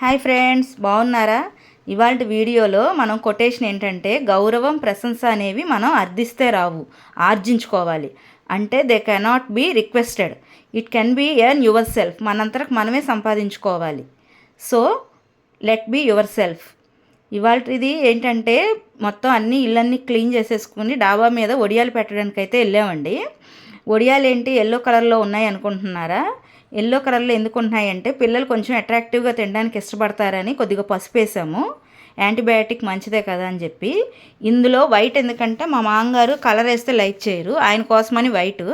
Hi friends బాగున్నారా? ఇవాళ వీడియోలో మనం కొటేషన్ ఏంటంటే గౌరవం ప్రశంస అనేవి మనం అర్థిస్తే రావు ఆర్జించుకోవాలి. అంటే they cannot be requested it can be earn your self మనంతరకు మనమే సంపాదించుకోవాలి. So let be your self ఇవాళది ఏంటంటే మొత్తం అన్ని ఇళ్ళన్నీ క్లీన్ చేసేసుకుని డాబా మీద ఒడియాలు పెట్టడానికి అయితే వెళ్ళామండి. ఒడియాలు ఏంటి? ఎల్లో కలర్లో ఉన్నాయి అనుకుంటున్నారా? ఎల్లో కలర్లో ఎందుకు ఉన్నాయంటే పిల్లలు కొంచెం అట్రాక్టివ్గా తినడానికి ఇష్టపడతారని కొద్దిగా పసుపు వేసాము యాంటీబయాటిక్ మంచిదే కదా అని చెప్పి. ఇందులో వైట్ ఎందుకంటే మా మామగారు కలర్ వేస్తే లైక్ చేయరు. ఆయన కోసమని వైట్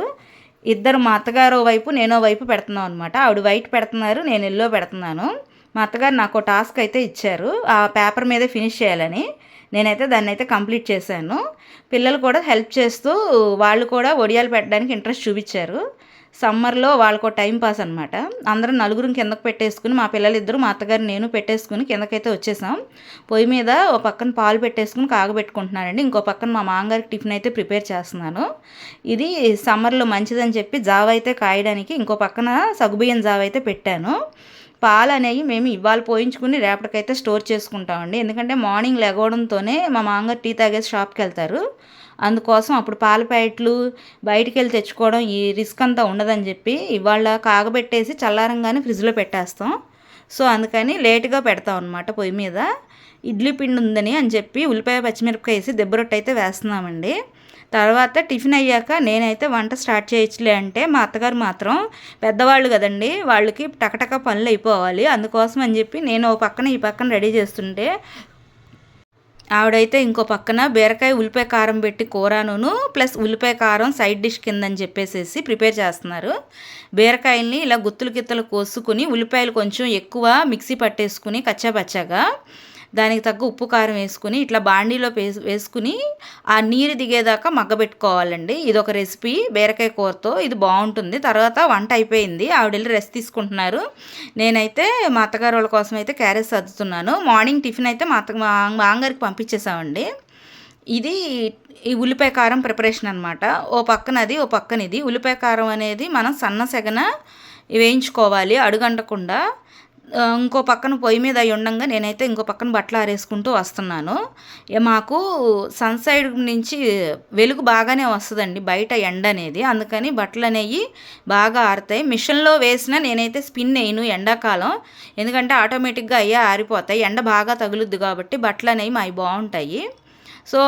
ఇద్దరు మా అత్తగారు వైపు నేనో వైపు పెడుతున్నాం అనమాట ఆవిడ వైట్ పెడుతున్నారు నేను ఎల్లో పెడుతున్నాను. మా అత్తగారు నాకు టాస్క్ అయితే ఇచ్చారు. ఆ పేపర్ మీదే ఫినిష్ చేయాలని. నేనైతే దాన్ని అయితే కంప్లీట్ చేశాను. పిల్లలు కూడా హెల్ప్ చేస్తూ వాళ్ళు కూడా ఒడియాలు పెట్టడానికి ఇంట్రెస్ట్ చూపించారు. సమ్మర్లో వాళ్ళకు టైం పాస్ అనమాట అందరం నలుగురం కిందకు పెట్టేసుకుని మా పిల్లలు ఇద్దరు మా అత్తగారు నేను పెట్టేసుకుని కిందకైతే వచ్చేసాం. పొయ్యి మీద ఒక పక్కన పాలు పెట్టేసుకుని కాగబెట్టుకుంటున్నానండి ఇంకో పక్కన మా మామగారికి టిఫిన్ అయితే ప్రిపేర్ చేస్తున్నాను. ఇది సమ్మర్లో మంచిదని చెప్పి జావ అయితే కాయడానికి ఇంకో పక్కన సగుబియ్యం జావ అయితే పెట్టాను. పాలు అనేవి మేము ఇవాళ పోయించుకుని రేపటికైతే స్టోర్ చేసుకుంటామండి. ఎందుకంటే మార్నింగ్ లెగవడంతోనే మా మామగారు టీ తాగేసి షాప్కి వెళ్తారు. అందుకోసం అప్పుడు పాల ప్యాకెట్లు బయటికి వెళ్ళి తెచ్చుకోవడం ఈ రిస్క్ అంతా ఉండదని చెప్పి ఇవాళ కాగబెట్టేసి చల్లారంగానే ఫ్రిడ్జ్లో పెట్టేస్తాం. సో అందుకని లేట్గా పెడతాం అనమాట పొయ్యి మీద. ఇడ్లీ పిండి ఉందని అని చెప్పి ఉల్లిపాయ పచ్చిమిరపకాయ వేసి దెబ్బరొట్టు అయితే వేస్తున్నామండి. తర్వాత టిఫిన్ అయ్యాక నేనైతే వంట స్టార్ట్ చేయొచ్చులే అంటే మా అత్తగారు మాత్రం పెద్దవాళ్ళు కదండి వాళ్ళకి టకటక పనులు అయిపోవాలి. అందుకోసం అని చెప్పి నేను ఓ పక్కన ఈ పక్కన రెడీ చేస్తుంటే ఆవిడైతే ఇంకో పక్కన బీరకాయ ఉల్లిపాయ కారం పెట్టి కూరను ప్లస్ ఉల్లిపాయ కారం సైడ్ డిష్ కిందని చెప్పేసి ప్రిపేర్ చేస్తున్నారు. బీరకాయల్ని ఇలా గుత్తులు గిత్తలు కోసుకుని ఉల్లిపాయలు కొంచెం ఎక్కువ మిక్సీ పట్టేసుకుని కచ్చాపచ్చాగా దానికి తగ్గ ఉప్పు కారం వేసుకుని ఇట్లా బాండీలో వేసుకుని ఆ నీరు దిగేదాకా మగ్గబెట్టుకోవాలండి. ఇది ఒక రెసిపీ. బీరకాయ కూరతో ఇది బాగుంటుంది. తర్వాత వంట అయిపోయింది. ఆవిడ వెళ్ళి రెస్ట్ తీసుకుంటున్నారు. నేనైతే మా అత్తగారు వాళ్ళ కోసం అయితే క్యారెట్ సర్దుతున్నాను. మార్నింగ్ టిఫిన్ అయితే మా అత్త మా మాంగారికి పంపించేసామండి. ఇది ఈ ఉల్లిపాయ కారం ప్రిపరేషన్ అనమాట ఓ పక్కన అది ఓ పక్కన ఇది ఉల్లిపాయ కారం అనేది మనం సన్న సెగన వేయించుకోవాలి అడుగంటకుండా. ఇంకో పక్కన పొయ్యి మీద అయి ఉండగా నేనైతే ఇంకో పక్కన బట్టలు ఆరేసుకుంటూ వస్తున్నాను. మాకు సన్ సైడ్ నుంచి వెలుగు బాగానే వస్తుందండి బయట ఎండ అనేది. అందుకని బట్టలు అనేవి బాగా ఆరుతాయి. మిషన్లో వేసినా నేనైతే స్పిన్ వేయను ఎండాకాలం. ఎందుకంటే ఆటోమేటిక్గా అయ్యే ఆరిపోతాయి. ఎండ బాగా తగులుద్ది కాబట్టి బట్టలు అనేవి మావి బాగుంటాయి. సో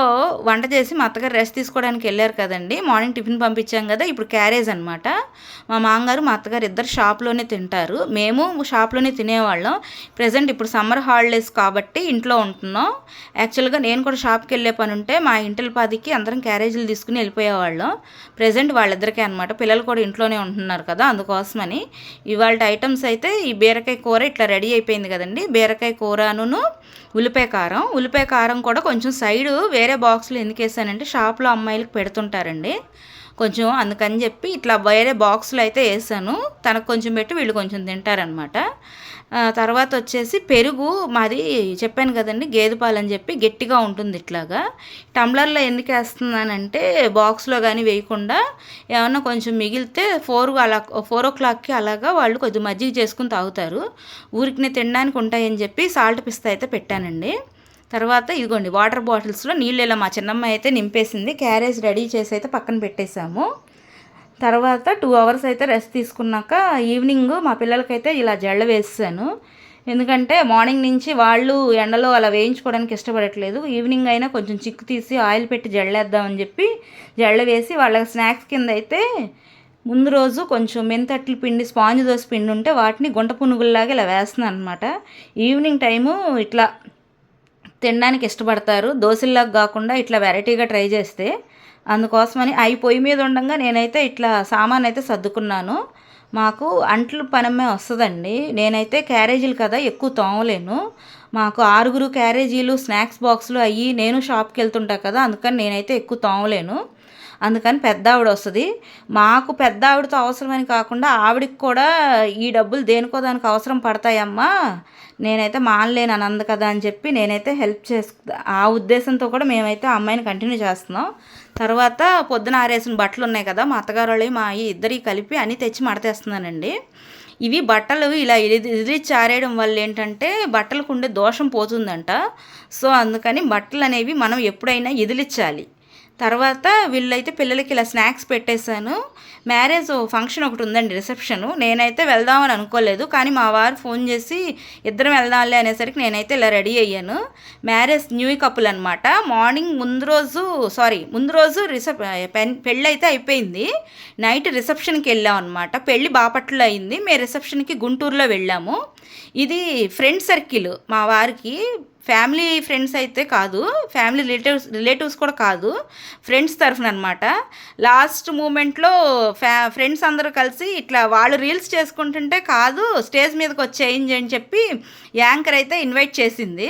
వంట చేసి మా అత్తగారు రెస్ట్ తీసుకోవడానికి వెళ్ళారు కదండి. మార్నింగ్ టిఫిన్ పంపించాం కదా ఇప్పుడు క్యారేజ్ అనమాట మా మామగారు మా అత్తగారు ఇద్దరు షాప్లోనే తింటారు. మేము షాప్లోనే తినేవాళ్ళం. ప్రజెంట్ ఇప్పుడు సమ్మర్ హాలిడేస్ కాబట్టి ఇంట్లో ఉంటున్నాం. యాక్చువల్గా నేను కూడా షాప్కి వెళ్ళే పని ఉంటే మా ఇంటిల పాదికి అందరం క్యారేజీలు తీసుకుని వెళ్ళిపోయేవాళ్ళం. ప్రజెంట్ వాళ్ళిద్దరికే అనమాట పిల్లలు కూడా ఇంట్లోనే ఉంటున్నారు కదా అందుకోసమని. ఇవాళ ఐటమ్స్ అయితే ఈ బీరకాయ కూర ఇట్లా రెడీ అయిపోయింది కదండి. బీరకాయ కూరను ఉల్లిపాయ కారం. ఉల్లిపాయ కారం కూడా కొంచెం సైడు వేరే బాక్స్లో ఎందుకు వేసానంటే షాప్లో అమ్మాయిలకు పెడుతుంటారండి. కొంచెం అందుకని చెప్పి ఇట్లా వేరే బాక్స్లో అయితే వేసాను. తనకు కొంచెం పెట్టి వీళ్ళు కొంచెం తింటారనమాట తర్వాత వచ్చేసి పెరుగు మాది చెప్పాను కదండి గేదె పాలు అని చెప్పి గట్టిగా ఉంటుంది ఇట్లాగా. టంబ్లర్లో ఎందుకు వేస్తున్నానంటే బాక్స్లో కానీ వేయకుండా ఏమన్నా కొంచెం మిగిలితే ఫోర్ అలా ఫోర్ ఓ క్లాక్కి అలాగా వాళ్ళు కొద్దిగా మజ్జిగ చేసుకుని తాగుతారు. ఊరికి తినడానికి ఉంటాయని చెప్పి సాల్ట్ పిస్తా అయితే పెట్టానండి. తర్వాత ఇదిగోండి వాటర్ బాటిల్స్లో నీళ్ళు ఇలా మా చిన్నమ్మ అయితే నింపేసింది. క్యారేజ్ రెడీ చేసి అయితే పక్కన పెట్టేశాము. తర్వాత టూ అవర్స్ అయితే రెస్ట్ తీసుకున్నాక ఈవినింగ్ మా పిల్లలకైతే ఇలా జళ్ళ వేసాను. ఎందుకంటే మార్నింగ్ నుంచి వాళ్ళు ఎండలో అలా వేయించుకోవడానికి ఇష్టపడట్లేదు. ఈవినింగ్ అయినా కొంచెం చిక్కు తీసి ఆయిల్ పెట్టి జల్లేద్దామని చెప్పి జళ్ళ వేసి వాళ్ళ స్నాక్స్ కింద అయితే ముందు రోజు కొంచెం మెంతట్ల పిండి స్పాంజ్ దోశ పిండి ఉంటే వాటిని గుంట పునుగుల్లాగా ఇలా వేస్తున్నాను అనమాట ఈవినింగ్ టైము ఇట్లా తినడానికి ఇష్టపడతారు. దోశల్లాగా కాకుండా ఇట్లా వెరైటీగా ట్రై చేస్తే అందుకోసమని అవి పొయ్యి మీద ఉండగా నేనైతే ఇట్లా సామాన్ అయితే సర్దుకున్నాను. మాకు అంట్లు పనమే వస్తుందండి. నేనైతే క్యారేజీలు కదా ఎక్కువ తోమలేను. మాకు ఆరుగురు క్యారేజీలు స్నాక్స్ బాక్సులు అయ్యి నేను షాప్కి వెళ్తుంటా కదా అందుకని నేనైతే ఎక్కువ తోమలేను. అందుకని పెద్ద ఆవిడ వస్తుంది మాకు పెద్ద ఆవిడతో అవసరమని కాకుండా ఆవిడకి కూడా ఈ డబ్బులు దేనికో దానికి అవసరం పడతాయమ్మా. నేనైతే మానలేను అని అంది కదా అని చెప్పి నేనైతే హెల్ప్ చేసు ఆ ఉద్దేశంతో కూడా మేమైతే అమ్మాయిని కంటిన్యూ చేస్తున్నాం. తర్వాత పొద్దున ఆరేసిన బట్టలు ఉన్నాయి కదా మా అత్తగారు వాళ్ళు మా ఇద్దరికి కలిపి అన్నీ తెచ్చి మడతేస్తున్నానండి. ఇవి బట్టలు ఇలా ఎది ఆరేయడం వల్ల ఏంటంటే బట్టలకు ఉండే దోషం పోతుందంట. సో అందుకని బట్టలు అనేవి మనం ఎప్పుడైనా ఎదిలిచ్చాలి తర్వాత వీళ్ళైతే పిల్లలకి ఇలా స్నాక్స్ పెట్టేశాను. మ్యారేజ్ ఫంక్షన్ ఒకటి ఉందండి రిసెప్షన్. నేనైతే వెళ్దామని అనుకోలేదు. కానీ మా వారు ఫోన్ చేసి ఇద్దరం వెళ్దాంలే అనేసరికి నేనైతే ఇలా రెడీ అయ్యాను. మ్యారేజ్ న్యూ కపుల్ అనమాట మార్నింగ్ ముందు రోజు సారీ ముందు రోజు రిసెప్ పెళ్ళి అయితే అయిపోయింది. నైట్ రిసెప్షన్కి వెళ్ళాం అనమాట పెళ్ళి బాపట్లో అయింది. మేము రిసెప్షన్కి గుంటూరులో వెళ్ళాము. ఇది ఫ్రెండ్ సర్కిల్ మా వారికి. ఫ్యామిలీ ఫ్రెండ్స్ అయితే కాదు ఫ్యామిలీ రిలేటివ్స్ రిలేటివ్స్ కూడా కాదు ఫ్రెండ్స్ తరఫున అనమాట లాస్ట్ మూమెంట్లో ఫ్యా ఫ్రెండ్స్ అందరూ కలిసి ఇట్లా వాళ్ళు రీల్స్ చేసుకుంటుంటే కాదు స్టేజ్ మీదకి వచ్చేయండి అని చెప్పి యాంకర్ అయితే ఇన్వైట్ చేసింది.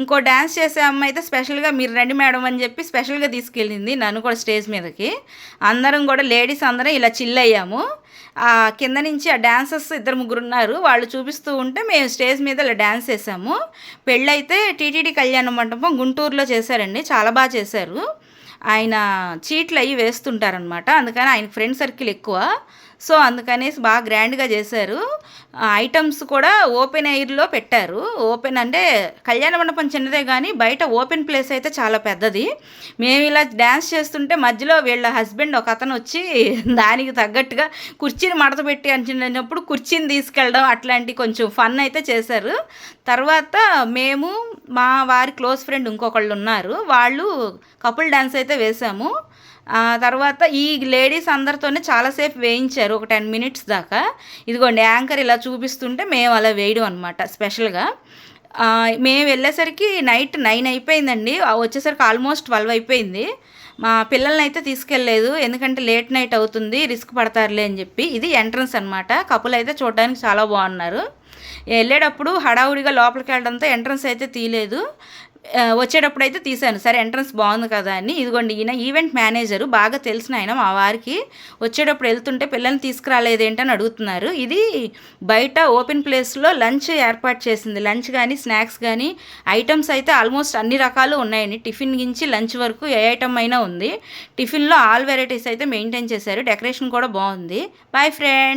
ఇంకో డ్యాన్స్ చేసే అమ్మాయి అయితే స్పెషల్గా మీరు రండి మేడం అని చెప్పి స్పెషల్గా తీసుకెళ్ళింది నన్ను కూడా స్టేజ్ మీదకి. అందరం కూడా లేడీస్ అందరం ఇలా చిల్ అయ్యాము. ఆ కింద నుంచి ఆ డ్యాన్సర్స్ ఇద్దరు ముగ్గురు ఉన్నారు. వాళ్ళు చూపిస్తూ ఉంటే మేము స్టేజ్ మీద ఇలా డ్యాన్స్ చేసాము. పెళ్ళైతే టీటీడీ కళ్యాణ మండపం గుంటూరులో చేశారండి. చాలా బాగా చేశారు. ఆయన చీట్లు అవి వేస్తుంటారనమాట అందుకని ఆయన ఫ్రెండ్ సర్కిల్ ఎక్కువ. సో అందుకనేసి బాగా గ్రాండ్గా చేశారు. ఐటమ్స్ కూడా ఓపెన్ ఎయిర్లో పెట్టారు. ఓపెన్ అంటే కళ్యాణ మండపం చిన్నదే కానీ బయట ఓపెన్ ప్లేస్ అయితే చాలా పెద్దది. మేము ఇలా డ్యాన్స్ చేస్తుంటే మధ్యలో వీళ్ళ హస్బెండ్ ఒక అతను వచ్చి దానికి తగ్గట్టుగా కుర్చీని మడత పెట్టి అంచినప్పుడు కుర్చీని తీసుకెళ్ళడం అట్లాంటి కొంచెం ఫన్ అయితే చేశారు. తర్వాత మేము మా వారి క్లోజ్ ఫ్రెండ్ ఇంకొకళ్ళు ఉన్నారు. వాళ్ళు కపుల్ డ్యాన్స్ అయితే వేసాము తర్వాత ఈ లేడీస్ అందరితోనే చాలాసేపు వేయించారు ఒక టెన్ మినిట్స్ దాకా. ఇదిగోండి యాంకర్ ఇలా చూపిస్తుంటే మేము అలా వేయడం అనమాట స్పెషల్గా. మేము వెళ్ళేసరికి నైట్ నైన్ అయిపోయిందండి వచ్చేసరికి ఆల్మోస్ట్ ట్వెల్వ్ అయిపోయింది. మా పిల్లల్ని అయితే తీసుకెళ్ళలేదు ఎందుకంటే లేట్ నైట్ అవుతుంది రిస్క్ పడతారులే అని చెప్పి. ఇది ఎంట్రన్స్ అనమాట కపుల్ అయితే చూడడానికి చాలా బాగున్నారు. వెళ్ళేటప్పుడు హడావుడిగా లోపలికి వెళ్ళడంతో ఎంట్రన్స్ అయితే తీయలేదు. వచ్చేటప్పుడు అయితే తీశాను. సరే ఎంట్రన్స్ బాగుంది కదా అని. ఇదిగోండి ఈయన ఈవెంట్ మేనేజర్ బాగా తెలిసిన ఆయన మా వారికి వచ్చేటప్పుడు వెళ్తుంటే పిల్లల్ని తీసుకురాలేదేంటని అడుగుతున్నారు. ఇది బయట ఓపెన్ ప్లేస్లో లంచ్ ఏర్పాటు చేసింది. లంచ్ కానీ స్నాక్స్ కానీ ఐటమ్స్ అయితే ఆల్మోస్ట్ అన్ని రకాలు ఉన్నాయండి. టిఫిన్ గించి లంచ్ వరకు ఏ ఐటమ్ అయినా ఉంది. టిఫిన్లో ఆల్ వెరైటీస్ అయితే మెయింటైన్ చేశారు. డెకరేషన్ కూడా బాగుంది. Boy friend.